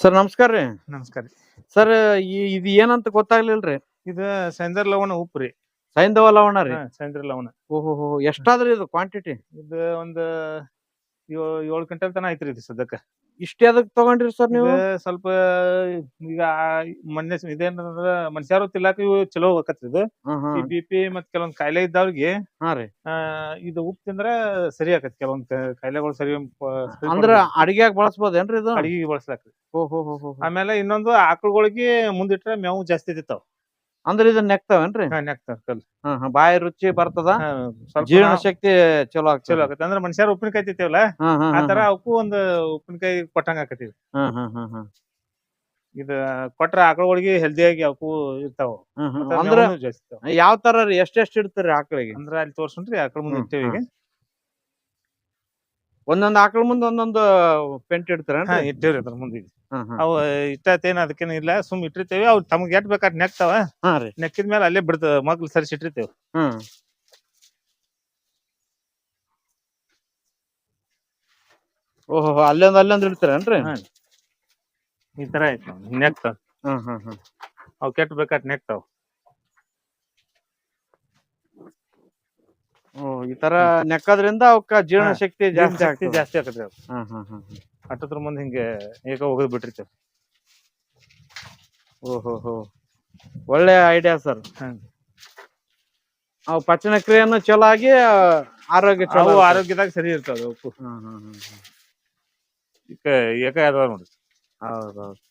Sir ನಮಸ್ಕಾರ ರೀ. ನಮಸ್ಕಾರ ಸರ್ ಇದು ಏನಂತ ಗೊತ್ತಾಗ್ಲಿಲ್ರಿ? ಇದು ಸೈಂದರ್ ಲವಣ ಉಪ್ಪು ರೀ. ಸೈಂಧವ ಲವಣ ರೀ. ಸೈಂದ್ರ ಲವಣ. ಓಹೋ ಎಷ್ಟಾದ್ರಿ ಇದು ಕ್ವಾಂಟಿಟಿ ಇದು ಒಂದು ಏಳು ಕ್ವಿಂಟಲ್ ತನ ಐತ್ರಿ ಇದು ಸದ್ಯಕ್ಕ. ಇಷ್ಟ ಅದಕ್ಕೆ ತಗೊಂಡ್ರಿ ಸರ್ ನೀವು? ಸ್ವಲ್ಪ ಈಗ ಮೊನ್ನೆ ಇದೇನಂದ್ರ ಮನುಷ್ಯರು ತಿನ್ನಾಕ ಇವು ಚಲೋ ಹೋಗತ್ರಿ ಇದು. ಬಿ ಪಿ ಮತ್ ಕೆಲವೊಂದ್ ಕಾಯಿಲೆ ಇದ್ದವ್ರಿಗೆ ಇದು ಉಪ್ಪು ತಿಂದ್ರ ಸರಿ ಆಕತ್ ಕೆಲವೊಂದ್ ಕಾಯಿಲೆಗಳು ಸರಿ ಅಂದ್ರ ಅಡಿಗೆ ಬಳಸ್ಬೋದೇನ್ರಿ ಇದು? ಅಡಿಗೆ ಬಳಸ್ಲಾಕ್ರಿ. ಆಮೇಲೆ ಇನ್ನೊಂದು ಆಕಳುಗಳಿಗೆ ಮುಂದಿಟ್ರೆ ಮೇವು ಜಾಸ್ತಿ ಇರ್ತಾವ ಅಂದ್ರ ಇದನ್ನ ನೆಕ್ತಾವೇನ್ರಿ? ನೆಕ್ತಾವ ಕಲ್ ಬಾಯಿ ರುಚಿ ಬರ್ತದ? ಜೀರ್ಣ ಶಕ್ತಿ ಚಲೋ ಆಗ್ತದೆ. ಚಲೋ ಆಗತ್ತೆ. ಅಂದ್ರೆ ಮನುಷ್ಯರು ಉಪ್ಪಿನಕಾಯಿ ತಿಂತೇವಲ್ಲ? ಹಾ ಹಾ ಆ ತರ ಅವಕ್ಕೂ ಒಂದು ಉಪ್ಪಿನಕಾಯಿ ಕೊಟ್ಟಂಗ ಆಕತಿ ಹಾ ಹಾ ಹಾ ಹಾ. ಇದ ಕೊಟ್ರ ಆಕಳಗಳಿಗೆ ಹೆಲ್ದಿಯಾಗಿ ಅವಕ್ಕೂ ಇರ್ತಾವ. ಅಂದ್ರ. ಯಾವ ತರ ಎಷ್ಟೆಷ್ಟು ಇಡ್ತೀರಿ ಆಕಳಿಗೆ? ಅಂದ್ರ ಅಲ್ಲಿ ತೋರ್ಸನ್ರಿ ಆಕಳ ಮುಂದೆ ಹ್ಮ್, ಈಗ. ಒಂದೊಂದ್ ಆಕಳ ಮುಂದ ಒಂದೊಂದು ಪೆಂಟ್ ಹಾ ಇಡ್ತೀರೇನ್ರಿ ಇಟ್ಟೇವ್ರಿ ಅದ್ರ ಮುಂದೆ. ಹಾ ಹಾ. ಅವು ಇಟ್ಟತೇನ ಅದಕ್ಕೇನ ಇಲ್ಲ ಸುಮ್ ಇಟ್ಟಿರ್ತೇವಿ. ಅವ್ ತಮ್ಗೆ ಎಟ್ ಬೇಕಾದ್ ನೆಕ್ತಾವ ಹಾ ರೀ. ನೆಕ್ಕಿದ ಮೇಲೆ ಅಲ್ಲೇ ಬಿಡ್ತಾವ ಮಗ್ಲು ಸರಿಸಿ ಇಟ್ಟಿರ್ತೇವೆ. ಹ್ಮ್ ಓಹೋ ಹೋ, ಅಲ್ಲೊಂದ್ ಅಲ್ಲೊಂದ್ ಇಡ್ತಾರೇನ್ರಿ? ಹಾ. ಈ ತರ ಆಯ್ತು ನೆಕ್ತಾವ ಹ್ಮ್ ಹ್ಮ್ ಹ್ಮ್ ಅವ್ ಕೆಟ್ ಬೇಕಾದ್ ನೆಕ್ತಾವ ಈ ತರ ನೆಕ್ಕದ್ರಿಂದ ಅವಕ್ಕ ಜೀರ್ಣ ಶಕ್ತಿ ಜಾಸ್ತಿ ಶಕ್ತಿ ಆಗ್ತದೆ. ಜಾಸ್ತಿ ಆಕತ್ರಿ ಅವ್ ಹ್ಮ್ ಹ್ಮ್ ಹ್ಮ್ ಅಟತ್ರ ಅಟ್ಟದ್ರ ಮುಂದೆ ಹಿಂಗೆ ಈಗ ಹೋಗದ್ ಬಿಟ್ಟಿರ್ತೇವೆ ಓಹೋ ಹೋ. ಒಳ್ಳೆ ಐಡಿಯಾ ಸರ್. ಅವು ಪಚನ ಕ್ರಿಯೆಯನ್ನು ಚಲೋ ಆಗಿ ಆರೋಗ್ಯ ಚಲೋ ಅವು ಆರೋಗ್ಯದಾಗ ಸರಿ ಇರ್ತಾವ ಹ್ಮ್ ಹ್ಮ್ ಹ್ಮ್. ಈಗ ಏಕ ಅದಾವ ನೋಡಿ ಹೌದೌದು.